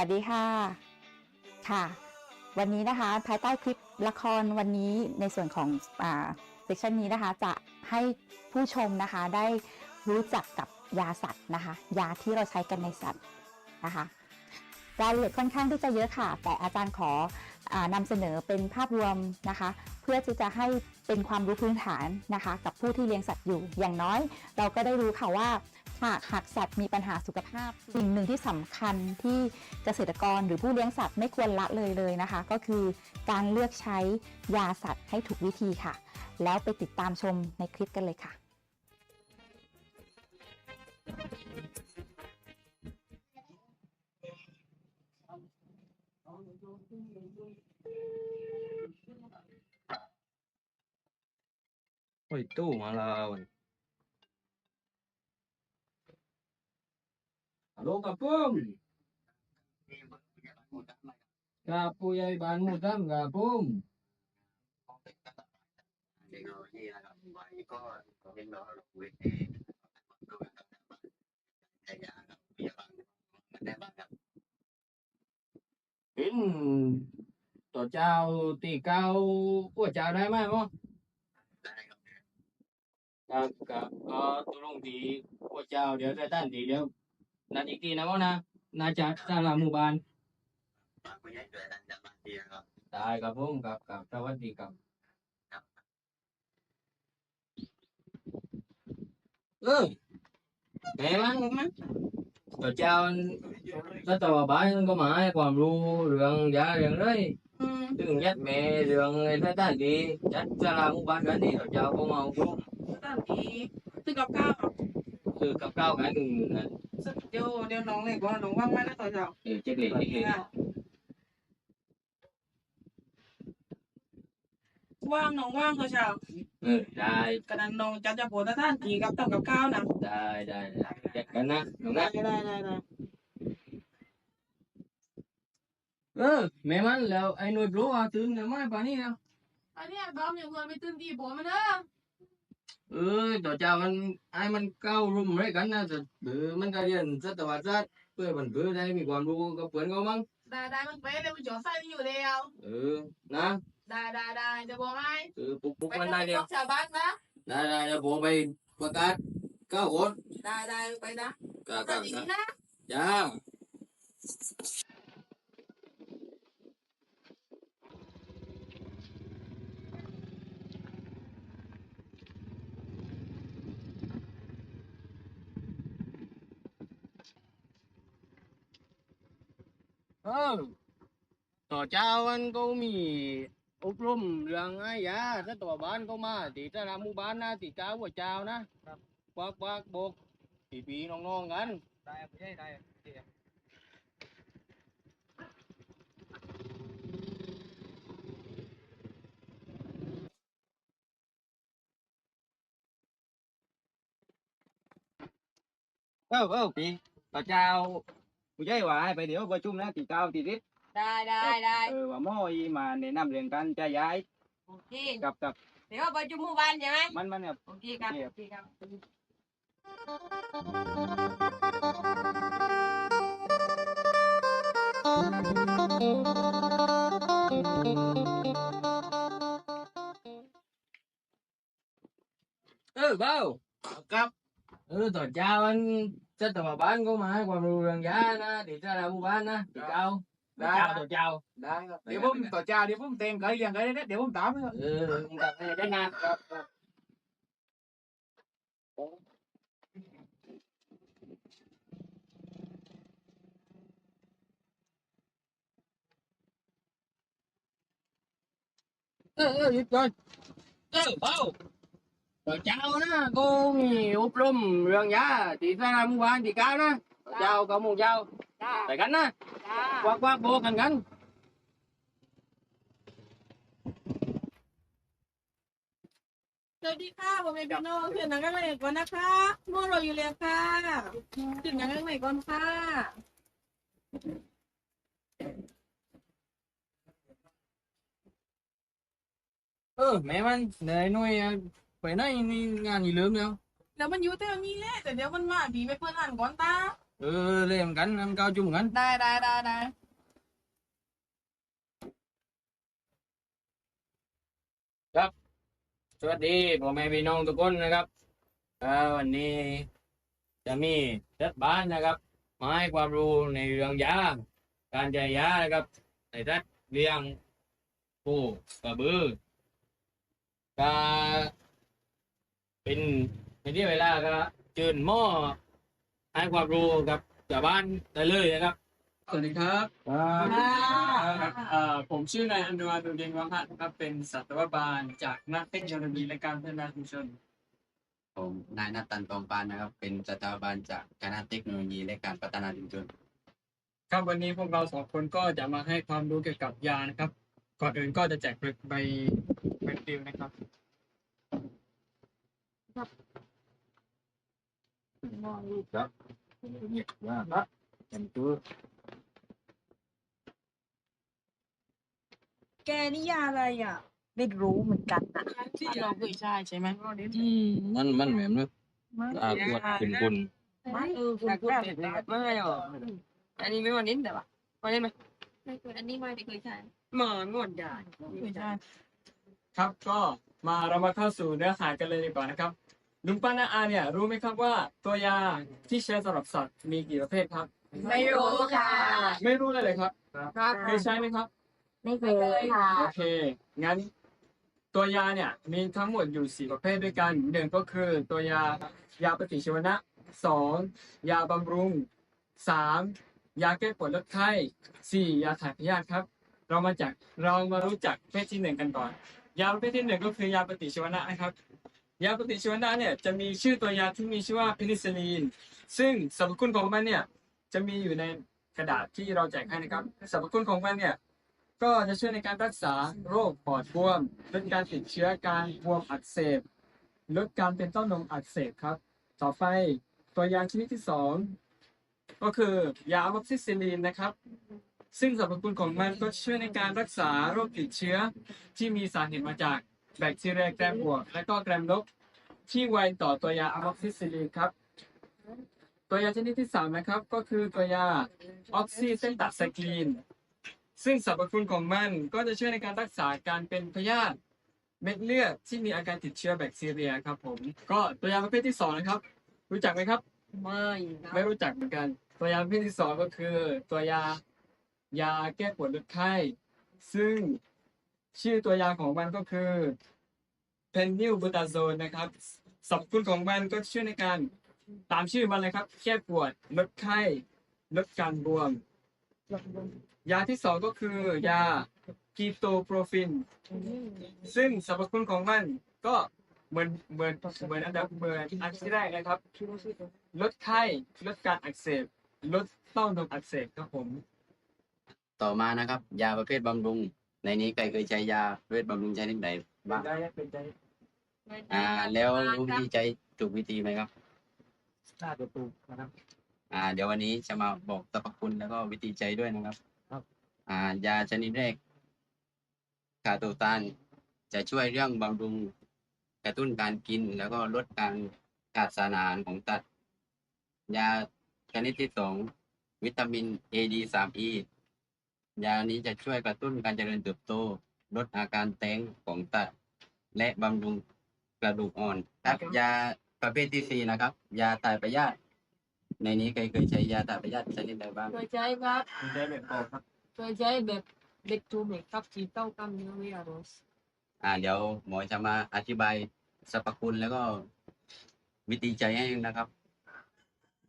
สวัสดีค่ะ ค่ะ วันนี้นะคะ ภายใต้คลิปละครวันนี้ในส่วนของอ่าเซสชันนี้นะคะ จะให้ผู้ชมนะคะได้รู้จักกับยาสัตว์นะคะ ยาที่เราใช้กันในสัตว์นะคะรายละเอียดค่อนข้างที่จะเยอะค่ะ แต่อาจารย์ขอานำเสนอเป็นภาพรวมนะคะ เพื่อที่จะให้เป็นความรู้พื้นฐานนะคะ กับผู้ที่เลี้ยงสัตว์อยู่ อย่างน้อย เราก็ได้รู้ค่ะว่า หากหากสัตว์มีปัญหาสุขภาพสิ่งหนึ่งที่สำคัญที่เกษตรกรหรือผู้เลี้ยงสัตว์ไม่ควรละเลยเลยนะคะ ก็คือการเลือกใช้ยาสัตว์ให้ถูกวิธีค่ะ แล้วไปติดตามชมในคลิปกันเลยค่ะเฮ้ย ตู้มาแล้วฮัลโหลกับผมกับผู้ใหญ่บ้านหมู่ตั้มกับ ผมเทคโนโลยีนะครับไว้ก็เทคโนโลยีใช้ยาครับพยาบาลมันได้บ้างครับเห็นต่อเจ้าตีเก้าพวกเจ้าได้ไหมมั้งได้ครับกับกับก็ตกลงทีพวกเจ้าเดี๋ยวจะตั้งทีเดียวนัดอีกทีนะมั้งนะน่าจะสร้างหมู่บ้านฝากผู้ใหญ่ช่วยดันจากบ้านทีครับ ได้ครับผมกับกับสวัสดีครับ เออแม่มั้งมั้งต่อเจ้าถ้าตัวบ้านก็มาให้ความรู้เรื่องยาเรื่องเลยถึงยัดแม่เรื่องไอ้ท่านท่านดีจัดสลาหมู่บ้านกันนี่เราเจ้าก็มาเอารู้ตอนนี้ตึกกับข้าวครับคือกับข้าวกัน หนึ่งนะ เดี๋ยวเดี๋ยวน้องเลยก่อนน้องว่างไหมนะต่อจาก เออเจ๊กเล็กเจ๊กเล็ก ว่างน้องว่างต่อจาก เออได้ กระนั้นน้องจะจะปวดท่านทีกับทำกับข้าวนะ ได้ได้ได้จัดกันนะหนู ได้ นะ ได้ได้ได้ เออแม่มันแล้วไอ้หน่วยปลูกอ่ะถึงแต่ไม่ป่านนี้แล้ว อันเนี้ยบอมอย่างเพื่อนไปตื่นตีผมมันเนอะ เออต่อเจ้ามันไอ้มันเก้ารุ่มอะไรกันนะแต่เออมันก็เรียนสัตวศาสตร์เพื่อมันเพื่อได้มีความรู้กับเพื่อนเขามั้ง ได้ได้มันเป๊ะเลยมันจอดไส้นี่อยู่แล้ว เออนะ ได้ได้ได้จะบอกให้เออปลุกปลุกไปมันได้เดียวชาวบ้านนะได้ได้เดี๋ยวผมไปประกาศเก้าคนได้ได้ไปนะก็สก็ วัสดี ก็ นะ จ้าเออ ต่อเจ้ามันก็มีอบรมเรื่องไอ้ยาถ้าตัวบ้านก็มาตีตลาดหมู่บ้านนะตีเก้าหัวเจ้านะควักควักโบกปีปีๆน้องๆกันได้ไม่ใช่ได้เออเออปีต่อเจ้า ผู้ใหญ่ว่าให้ไปเดี๋ยวประชุมนะตีเก้าตีสิบได้ได้ได้เออว่าหม้ออีมาแนะนำเรื่องการจะย้ายโอเคกับกับเดี๋ยวไปจุ่มหมู่บ้านใช่ไหมมันมันเนี่ยโอเคครับโอเคโอเคครับเออเบ้ากับ เออต่อเจ้ามันจะตัวบ้านก็มาให้ความรู้เรื่องยานะตีตลาดหมู่บ้าน นะตีเก้าได้เจ้าต่อเจ้าได้ครับเดี๋ยวผมต่อจ้าเดี๋ยวผมเต็มกันอย่างไร เนี่ยเดี๋ยวผมตามครับเออมึงกับแม่ได้งานครับเออเออหยุดก่อนเออเบาต่อเจ้านะก็มีอบรมเรื่องยาตีตลาดหมู่บ้านตีเก้านะต่อเจ้ากับหมู่เจ้าได้ไปกันนะได้ควักควักโบกกันกันสวัสดีค่ะผมเป็นพี่น้องถึงนังกันเลยก่อนนะคะมั่วเราอยู่แล้วค่ะถึงนังกันเลยก่อนค่ะเออแม่มันเหนื่อยหน่อยอะ ไปไหนมีงานอยู่ลืมแล้ว แล้วมันอยู่แต่นี้แหละแต่เดี๋ยวมันมาดีไปเพื่อนอ่านก่อนตา เออเล่นกันน้ำเก้าจุ่มกัน ได้ได้ได้ได้สวัสดีพ่อแม่พี่น้องทุกคนนะครับอ่าวันนี้จะมีรัฐบาลนะครับมาให้ความรู้ในเรื่องยาการใช้ยานะครับ ในรัฐเลี้ยงผู้กระบือก็ เป็นในที่เวลาก็เจิญหม้อให้ความรู้กับชาวบ้านได้เลยนะครับ สวัสดีครับครับครับเอ่อผมชื่อนายอนุวัฒน์ดุเดงวังหันครับ เป็นสัตวบาลจากนักเทคโนโลยีและการพัฒนาชุมชน ผมนายนัตตันตองปานนะครับ เป็นสถาบันจากคณะเทคโนโลยีและการพัฒนาชุมชน ครับวันนี้พวกเราสองคนก็จะมาให้ความรู้เกี่ยวกับยานะครับ ก่อนอื่นก็จะแจกใบใบใบปลิวนะครับ แกนี่ยาอะไรอะ ไม่รู้เหมือนกันอะที่เราเคยใช้ใช่ไหมมันมันแบบนี้อ่าปวดขุนกุนเออคุณพูดเป็นไม่หรออันนี้ไม่วันนี้แต่ว่าวันนี้ไหมไม่เคยอันนี้ไม่ได้เคยใช้หมอนหมดยาเคยใช้ครับก็ มาเรามาเข้าสู่เนื้อหากันเลยดีกว่านะครับลุงป้านาอาเนี่ยรู้ไหมครับว่า ตัวยาที่ใช้สำหรับสัตว์มีกี่ประเภทครับ ไม่รู้ค่ะ ไม่รู้เลยเลยครับครับเคยใช้ไหมครับ ไม่เคยค่ะโอเคงั้น ตัวยาเนี่ยมีทั้งหมดอยู่สี่ประเภทด้วยกันหนึ่งก็คือตัวยายาปฏิชีวนะสองยาบำรุงสามยาแก้ปวดลดไข้สี่ยาถ่ายพยาธิครับ เรามาจากเรามารู้จักประเภทที่หนึ่งกันก่อน ยาประเภทที่หนึ่งก็คือยาปฏิชีวนะนะครับ ยาปฏิชีวนะเนี่ยจะมีชื่อตัวยาที่มีชื่อว่าเพนิซิลลินซึ่งสรรพคุณของมันเนี่ยจะมีอยู่ในกระดาษที่เราแจกให้นะครับสรรพคุณของมันเนี่ยก็จะช่วยในการรักษาโรคปอดบวมลดการติดเชื้อการบวมอักเสบลดการเป็นเต้านมอักเสบครับ ต่อไปตัวยาชนิดที่สองก็คือยาอะม็อกซิซิลีนนะครับ ซึ่งสรรพคุณของมันก็ช่วยในการรักษาโรคติดเชื้อ ที่มีสาเหตุมาจากแบคทีเรียแกรมบวก และก็แกรมลบที่ไวต่อตัวยาอะม็อกซิซิลีนครับ ตัวยาชนิดที่สามนะครับ ก็คือตัวยาออกซิเซนตาไซคลีน ซึ่งสรรพคุณของมันก็จะช่วยในการรักษาการเป็นพยาธิเม็ดเลือดที่มีอาการติดเชื้อแบคทีเรียครับผมก็ตัวยาประเภทที่สองนะครับ รู้จักไหมครับ ไม่ไม่รู้จักเหมือนกัน ตัวยาประเภทที่สองก็คือตัวยา ยาแก้ปวดลดไข้ ซึ่งชื่อตัวยาของมันก็คือเพนนิลบูตาโซนนะครับสรรพคุณของมันก็ช่วยในการตามชื่อมันเลยครับ แก้ปวดลดไข้ลดการบวม ยาที่สองก็คือยากีโตโปรฟิน ซึ่งสรรพคุณของมันก็เหมือนเหมือนเหมือนอันดับเหมือนอันที่แรกนะครับ ลดไข้ลดการอักเสบ ลดเต้านมอักเสบครับผม ต่อมานะครับ ยาประเภทบำรุง ในนี้ใครเคยใช้ยาประเภทบำรุงชนิดไหนบ้าง ได้เป็นใจอ่า แล้วรู้วิธีใช้ถูกวิธีไหมครับ หน้าตัวตูนะครับ อ่า เดี๋ยววันนี้จะมาบอกสรรพคุณแล้วก็วิธีใช้ด้วยนะครับ ครับ อ่า ยาชนิดแรกคาโตซานจะช่วยเรื่องบำรุงกระตุ้นการกินแล้วก็ลดการขาดสารอาหารของตัด ยาชนิดที่สองวิตามิน A D 3 E ยานี้จะช่วยกระตุ้นการเจริญเติบโต ลดอาการแท้งของตัดและบำรุงกระดูกอ่อนครับยาประเภทที่สี่นะครับ ยาถ่ายพยาธิในนี้ใครเคยใช้ยาถ่ายพยาธิชนิดใดบ้าง เคยใช้ครับมีได้แบบออกครับเคยใช้แบบเด็กทูเมกครับที่เต้ากล้ามเนื้อเวียร์โรสอ่า เดี๋ยวหมอจะมาอธิบายสรรพคุณแล้วก็วิธีใช้ให้นะครับ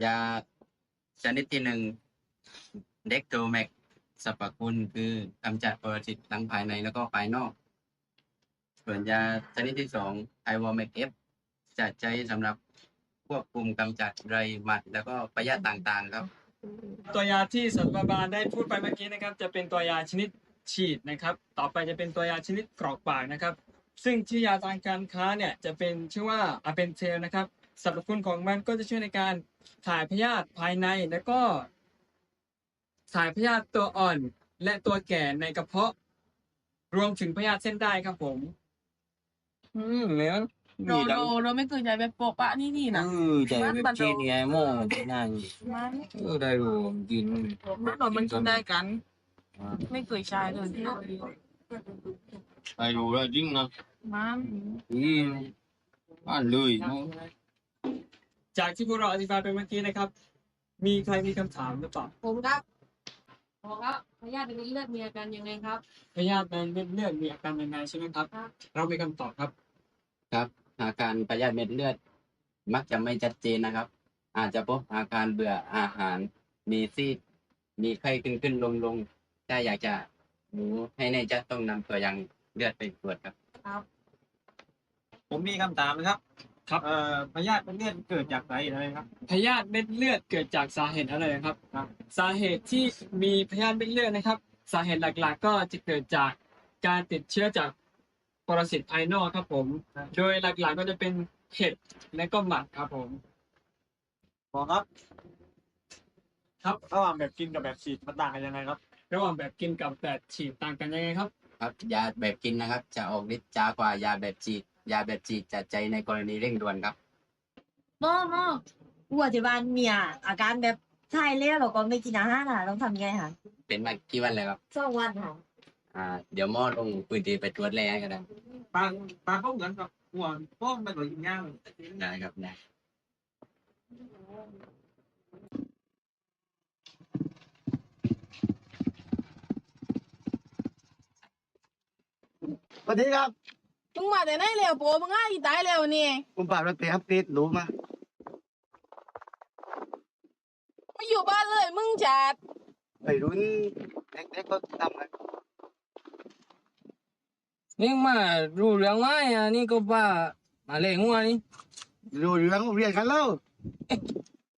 ยาชนิดที่หนึ่งเด็กโทแมก สรรพคุณคือกำจัดปรสิตทั้งภายในแล้วก็ภายนอก ส่วนยาชนิดที่สองไอวอร์แมกเอฟจะใช้สำหรับควบคุมกำจัดไรหมัด แล้วก็พยาธิต่างๆครับ ตัวยาที่สัตวบาลได้พูดไปเมื่อกี้นะครับ จะเป็นตัวยาชนิดฉีดนะครับ ต่อไปจะเป็นตัวยาชนิดกรอกปากนะครับ ซึ่งชื่อยาทางการค้าเนี่ยจะเป็นชื่อว่าอะเปนเทลนะครับสรรพคุณของมันก็จะช่วยในการถ่ายพยาธิภายในแล้วก็ ถ่ายพยาธิตัวอ่อนและตัวแก่ในกระเพาะ รวมถึงพยาธิเส้นได้ครับผม อืมแล้วเราเราเราไม่เคยใช้แบบปกปะนี่นี่เอนะอใจแบบเชนไงโม่ที่นั่นมันเออได้รู้กินมันเรามันกินได้กันไม่เคยใช้เลยได้รู้แล้วจริงนะมันอืมอ่านเลยเนาะจากที่พวกเราอธิบายไปเมื่อกี้นะครับ มีใครมีคำถามหรือเปล่าผมครับ ผมครับพยาธิเป็นเลือดมีอาการยังไงครับพยาธิในเม็ดเลือดมีอาการยังไงใช่ไหมครับเรามีคำตอบครับครับ อาการพยาธิเม็ดเลือด มักจะไม่ชัดเจนนะครับ อาจจะพบอาการเบื่ออาหาร มีซีดมีไข้ขึ้นขึ้นลงลงถ้าอยากจะรู้ให้แน่ชัดต้องนำตัวอย่างเลือดไปตรวจครับผมมีคำถามนะครับ ครับเอ่อพยาธิเป็นเลือดเกิดจากสาเหตุอะไรครับ พยาธิเม็ดเลือดเกิดจากสาเหตุอะไรครับ สาเหตุที่มีพยาธิเม็ดเลือดนะครับ สาเหตุหลักๆ ก็จะเกิดจากการติดเชื้อจากปรสิตภายนอกครับผมโดยหลักๆก็จะเป็นเห็ดและก็หมัดครับผม หมอครับ ครับ ระหว่างแบบกินกับแบบฉีดมันต่างกันยังไงครับ ระหว่างแบบกินกับแบบฉีดต่างกันยังไงครับ ครับยาแบบกินนะครับ จะออกฤทธิ์ช้ากว่ายาแบบฉีด ยาแบบฉีดจะใจในกรณีเร่งด่วนครับ หมอหมออ้วที่บ้านเมียอาการแบบใช่แล้วเราก็ไม่กินอาหารอะต้องทำไงคะเป็นมากี่วันแล้วครับ สองวันค่ะ อ่า เดี๋ยวหมอลงพื้นที่ไปตรวจแลก็ได้ปลาปลาเขาเหมือนกับหัวโป้งมันเหมือนกินย่างเลยได้ครับได้สวัสดีครับ มึงมาแต่ไหนเร็วโปมึงง่ายตายเร็วนี่ผมปราบรถเตะครับติดหรูมาไม่อยู่บ้านเลยมึงจัดไปรุ่นเด็กๆก็ทำกันนี่มารู้เรื่องไหมอะนี่ก็ว่ามาเล่งหัวนี่รู้เรื่องเรียนกันแล้ว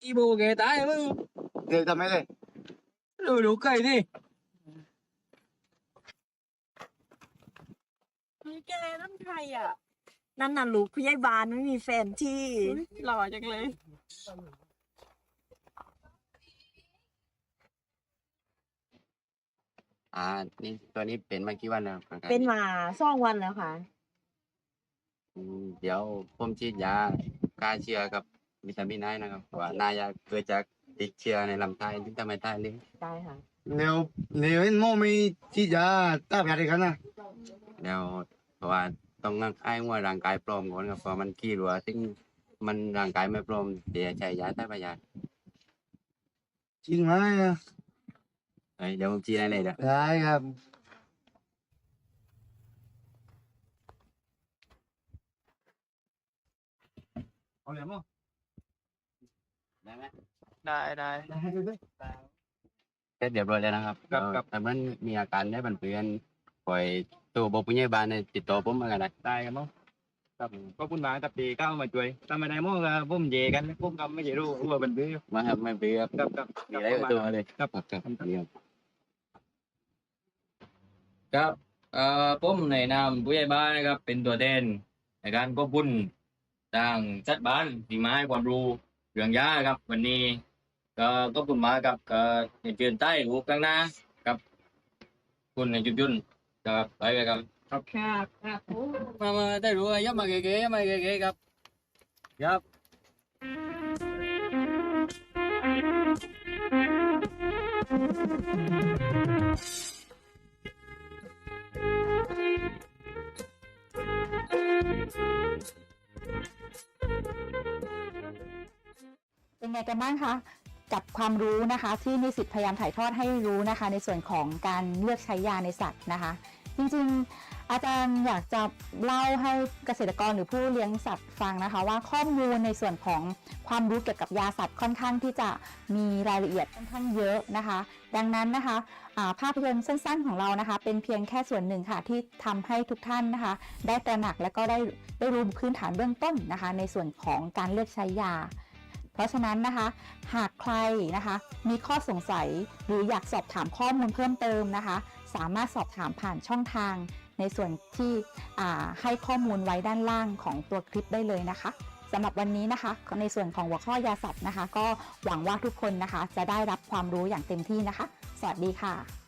อีโบแกตายมึงเดี๋ยวทำไมเลยรู้รู้ใค รดิแกนั่นใครอะนั่นน่ะลูกผู้ใหญ่บ้านไม่มีแฟนที่หล่อจังเลย อ่า นี่ตัวนี้เป็นมากี่วันแล้วครับเป็นมาสองวันแล้วค่ะ อืมเดี๋ยวผมฉีดยาฆ่าเชื้อกับวิตามินไอนะครับเพราะว่านายาเกิดจากติดเชื้อในลำไส้ที่ทำให้ตายเลยได้ค่ะเดี๋ยวเดี๋ยวเห็นโมมีที่จะตามอะไรกันนะแล้ว เพราะว่าต้องไอ้ว่าร่างกายพร้อมก่อนครับเพราะมันขี้รัวซึ่งมันร่างกายไม่พร้อมเดี๋ยวใช้ยาต้านพยาธิจริงไหมอะเฮ้ยเดี๋ยวผมฉีดให้เลยเดี๋ยวได้ครับ เอาเลยมั้งได้ไหมได้ได้ ได้ให้ดูด้วยเสร็จเรียบร้อยแล้วนะครับครับครับถ้ามันมีอาการได้บันเพือนปล่อย ตัวบอกผู้ใหญ่บ้านเนี่ยติดต่อผมมากันได้ได้ครับมั้งครับก็คุณมาตับดีก้าวมาช่วยถ้าไม่ได้มั้งก็ผมเยกันผมก็ไม่ใช่รู้ว่าเป็นดื้อมาครับไม่เบื่อครับครับมีอะไรกับตัวเลยครับครับครับเดี๋ยวครับเอ่อผมในนามผู้ใหญ่บ้านนะครับ เป็นตัวแทนในการควบคุมทางจัดบ้านที่มาให้ความรู้เรื่องยาครับ วันนี้ก็ขอบคุณมากครับก็ในเชิญใต้หูข้างหน้ากับ คุณในจุดยุน ครับไปเลยครับครับครับโอ้มาม กับความรู้นะคะที่นิสิตพยายามถ่ายทอดให้รู้นะคะ ในส่วนของการเลือกใช้ยาในสัตว์นะคะ จริงๆ อาจารย์อยากจะเล่าให้เกษตรกรหรือผู้เลี้ยงสัตว์ฟังนะคะ ว่าข้อมูลในส่วนของความรู้เกี่ยวกับยาสัตว์ค่อนข้างที่จะมีรายละเอียดค่อนข้างเยอะนะคะ ดังนั้นนะคะาภาพยนตร์สั้นๆของเรานะคะ เป็นเพียงแค่ส่วนหนึ่งค่ะที่ทำให้ทุกท่านนะคะ ได้ตระหนักและก็ได้ได้รู้พื้นฐานเบื้องต้นนะคะ ในส่วนของการเลือกใช้ยา ราะฉะนั้นนะคะ หากใครนะคะ มีข้อสงสัยหรืออยากสอบถามข้อมูลเพิ่มเติมนะคะ สามารถสอบถามผ่านช่องทาง ในส่วนที่ให้ข้อมูลไว้ด้านล่างของตัวคลิปได้เลยนะคะสำหรับวันนี้นะคะ ในส่วนของหัวข้อยาสัตว์นะคะ ก็หวังว่าทุกคนนะคะ จะได้รับความรู้อย่างเต็มที่นะคะ สวัสดีค่ะ